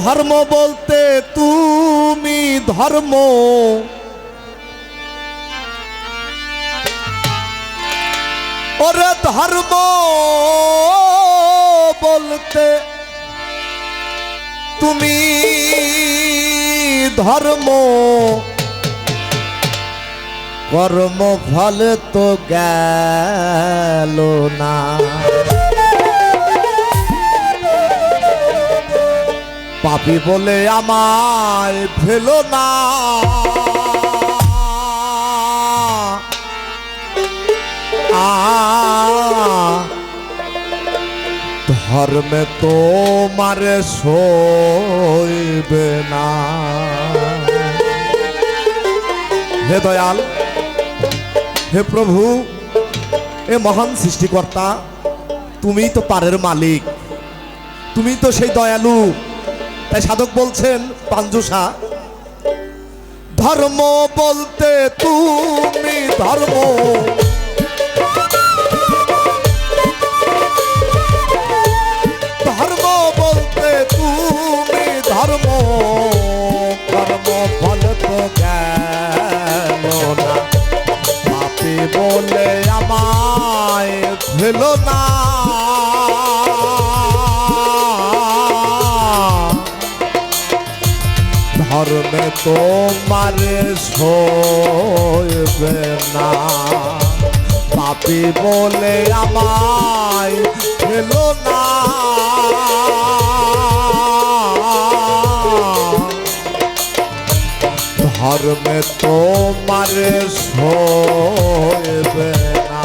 ধর্ম বলতে তুমি ধর্ম। ওরে ধর্ম বলতে তুমি ধর্ম। কর্ম ফল তো গেল না। পাপি বলে আমায় ফেলো না। ধর্মে তোমার সইবে না। হে দয়াল, হে প্রভু, এ মহান সৃষ্টিকর্তা, তুমি তো পারের মালিক, তুমি তো সেই দয়ালু। তাই সাধক বলছেন পাঞ্জুসা ধর্ম বলতে তুমি ধর্ম। ধর্ম বলতে তুমি ধর্ম। কর্ম ফল তো গেল ধর্মে তোমার সইবে না পাপি বলে আমায় ফেলো না। ধর্মে তোমার সইবে না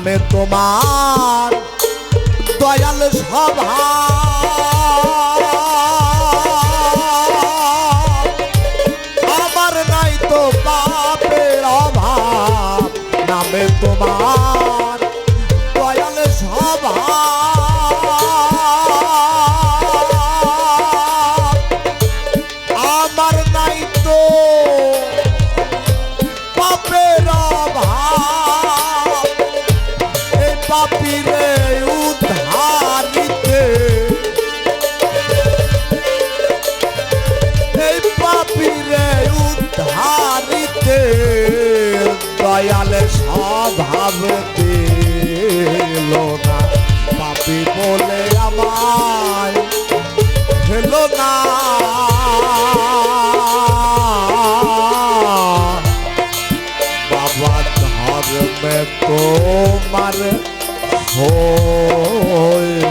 নামে তোমার দয়াল সভা। আমার নাই তো পাপের অভাব। নামে তোমার পাপিরে উদ্ধারিতে এই পাপিরে উদ্ধারিতে দয়ালে স্বভাব দিল না। পাপি বলে હોય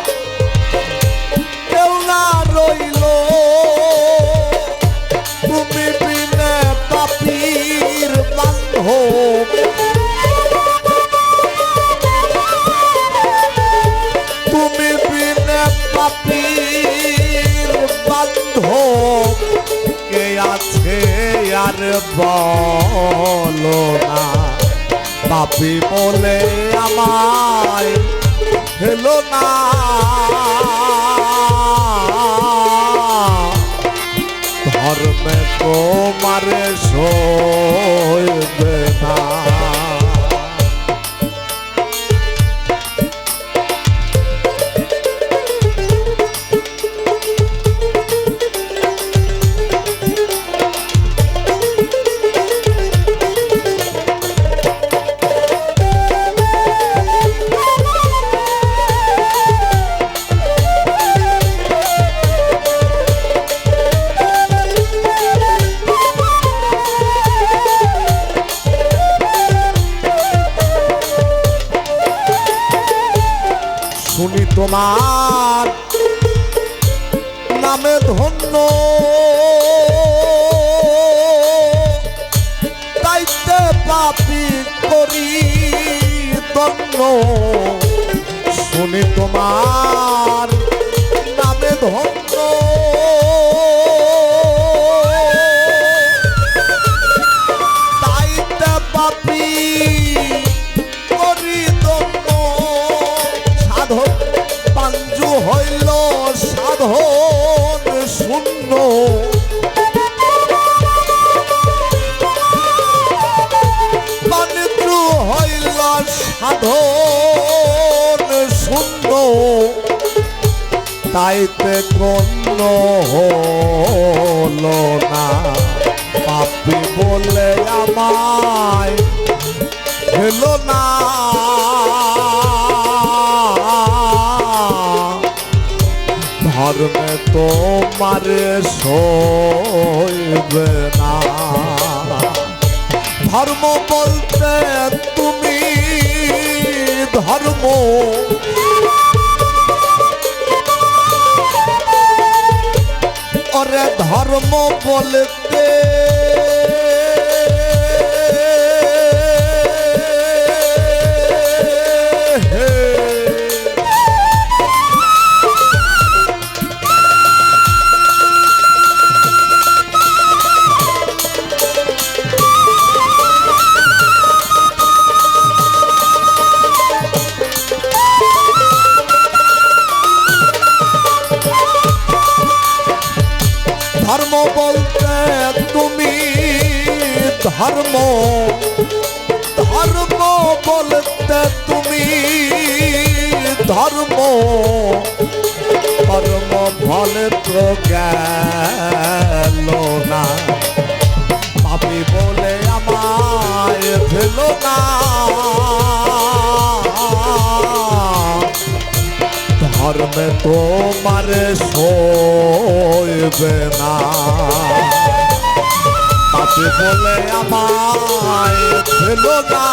কে আছে আর বলো না। পাপি বলে আমায় হেলো না। ধর্মে তোমার সইবে না। শুনি তোমার নামে ধন্য। তাইতে পাপি করি ধন্য। শুনি তোমার তাইতে গণ্য হলো না। পাপি বলে আমায় হলো না। ধর্মে তোমার সইবে না। ধর্ম বলতে ধর্ম বলতে ধর্ম বলতে তুমি ধর্ম। ধর্ম বলতে তুমি ধর্ম। ধর্ম ফলে তো ধর্মে তোমার সইবে না। পাপি বলে আমায় ফেল না।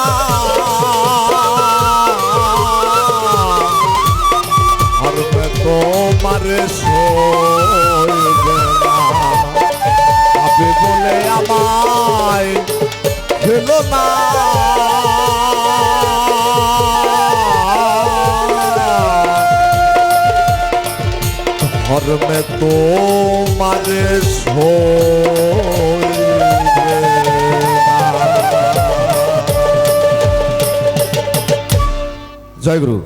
ধর্মে তোমার সইবে না। বলে আমায় না। ধর্মে তোমার সইবে না। জয় গুরু